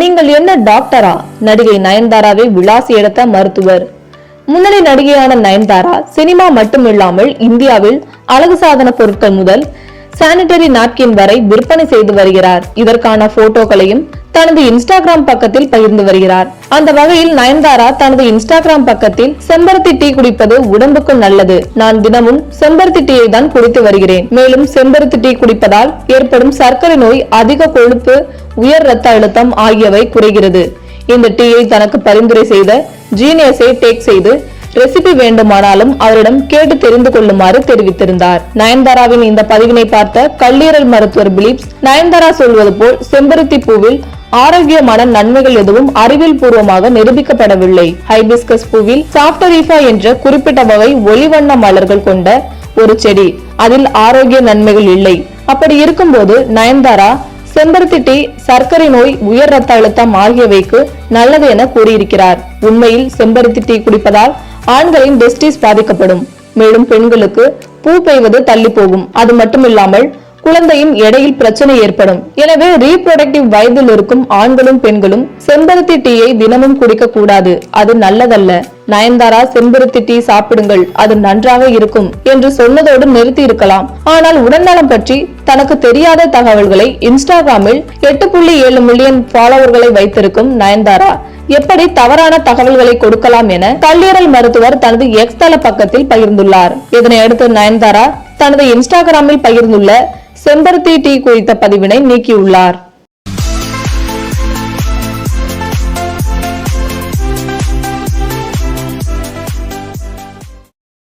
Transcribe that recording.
நீங்கள் என்ன டாக்டரா நடிகை நயன்தாராவை விளாசி எடுத்த மருத்துவர். முன்னணி நடிகையான நயன்தாரா சினிமா மட்டுமில்லாமல் இந்தியாவில் அழகு சாதன பொருட்கள் முதல் சானிடரி நாப்கின் வரை விற்பனை செய்து வருகிறார். இதற்கான போட்டோக்களையும் தனது இன்ஸ்டாகிராம் பக்கத்தில் பகிர்ந்து வருகிறார். அந்த வகையில் நயன்தாரா தனது இன்ஸ்டாகிராம் பக்கத்தில் செம்பருத்தி டீ குடிப்பது உடம்புக்கு நல்லது. நான் தினமும் செம்பருத்தி டீயை தான் குடித்து வருகிறேன். மேலும் செம்பருத்தி டீ குடிப்பதால் ஏற்படும் சர்க்கரை நோய் அதிக கொழுப்பு உயர் ரத்த அழுத்தம் ஆகியவை குறைகிறது. இந்த டீயை தனக்கு பரிந்துரை செய்த ஜீனியஸை டேக் செய்து ரெசிபி வேண்டுமானாலும் அவரிடம் கேட்டு தெரிந்து கொள்ளுமாறு தெரிவித்திருந்தார். நயன்தாராவின் இந்த பதிவினை பார்த்த கல்லீரல் மருத்துவர் பிலிப்ஸ் நயன்தாரா சொல்வது போல் செம்பருத்தி பூவில் ஆரோக்கியமான நன்மைகள் எதுவும் அறிவியல் பூர்வமாக நிரூபிக்கப்படவில்லை. ஹைபிஸ்கஸ் பூவில் சாப்டரீஃபா என்ற குறிப்பிட்ட வகை ஒளிவண்ண மலர்கள் கொண்ட ஒரு செடி. அதில் ஆரோக்கிய நன்மைகள் இல்லை. அப்படி இருக்கும்போது நயன்தாரா செம்பருத்தி டீ சர்க்கரை நோய் உயர் ரத்த அழுத்தம் ஆகியவைக்கு நல்லது என கூறியிருக்கிறார். உண்மையில் செம்பருத்தி டீ குடிப்பதால் ஆண்களின் டெஸ்டிஸ் பாதிக்கப்படும். மேலும் பெண்களுக்கு பூ பெய்வது தள்ளி போகும் அது மட்டுமில்லாமல் குழந்தையின் எடையில் பிரச்சனை ஏற்படும். எனவே ரீப்ரொடக்டிவ் வயதில் இருக்கும் ஆண்களும் பெண்களும் செம்பருத்தி டீயை தினமும் குடிக்க கூடாது. அது நல்லதல்ல. நயன்தாரா செம்பருத்தி டீ சாப்பிடுங்கள். அது நன்றாக இருக்கும் என்று சொன்னதோடு நிறுத்தி இருக்கலாம். ஆனால் உடல்நலம் பற்றி தனக்கு தெரியாத தகவல்களை இன்ஸ்டாகிராமில் எட்டு புள்ளி ஏழு மில்லியன் ஃபாலோவர்களை வைத்திருக்கும் நயன்தாரா எப்படி தவறான தகவல்களை கொடுக்கலாம் என கல்லீரல் மருத்துவர் தனது எக்ஸ்தல பக்கத்தில் பகிர்ந்துள்ளார். இதனை அடுத்து நயன்தாரா தனது இன்ஸ்டாகிராமில் பகிர்ந்துள்ள செம்பருத்தி டீ குறித்த பதிவினை நீக்கியுள்ளார்.